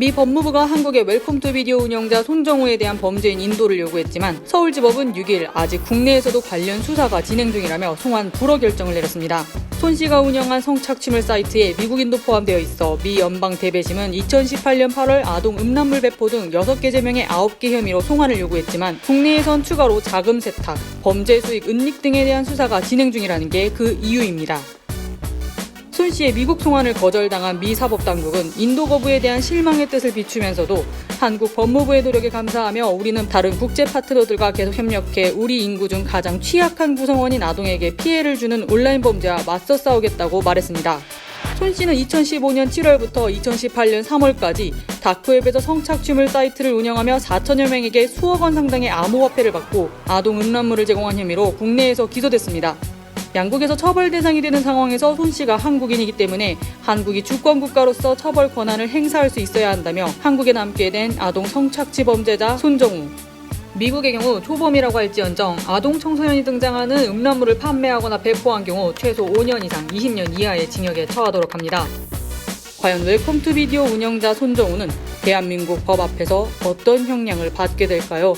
미 법무부가 한국의 웰컴 투 비디오 운영자 손정우에 대한 범죄인 인도를 요구했지만 서울지법은 6일 아직 국내에서도 관련 수사가 진행 중이라며 송환 불허 결정을 내렸습니다. 손 씨가 운영한 성착취물 사이트에 미국인도 포함되어 있어 미 연방 대배심은 2018년 8월 아동 음란물 배포 등 6개 제명의 9개 혐의로 송환을 요구했지만 국내에선 추가로 자금 세탁, 범죄 수익 은닉 등에 대한 수사가 진행 중이라는 게 그 이유입니다. 손 씨의 미국 송환을 거절당한 미 사법당국은 인도 거부에 대한 실망의 뜻을 비추면서도 한국 법무부의 노력에 감사하며 우리는 다른 국제 파트너들과 계속 협력해 우리 인구 중 가장 취약한 구성원인 아동에게 피해를 주는 온라인 범죄와 맞서 싸우겠다고 말했습니다. 손 씨는 2015년 7월부터 2018년 3월까지 다크웹에서 성착취물 사이트를 운영하며 4천여 명에게 수억 원 상당의 암호화폐를 받고 아동 음란물을 제공한 혐의로 국내에서 기소됐습니다. 양국에서 처벌 대상이 되는 상황에서 손 씨가 한국인이기 때문에 한국이 주권 국가로서 처벌 권한을 행사할 수 있어야 한다며 한국에 남게 된 아동 성착취 범죄자 손정우. 미국의 경우 초범이라고 할지언정 아동 청소년이 등장하는 음란물을 판매하거나 배포한 경우 최소 5년 이상 20년 이하의 징역에 처하도록 합니다. 과연 웰컴 투 비디오 운영자 손정우는 대한민국 법 앞에서 어떤 형량을 받게 될까요?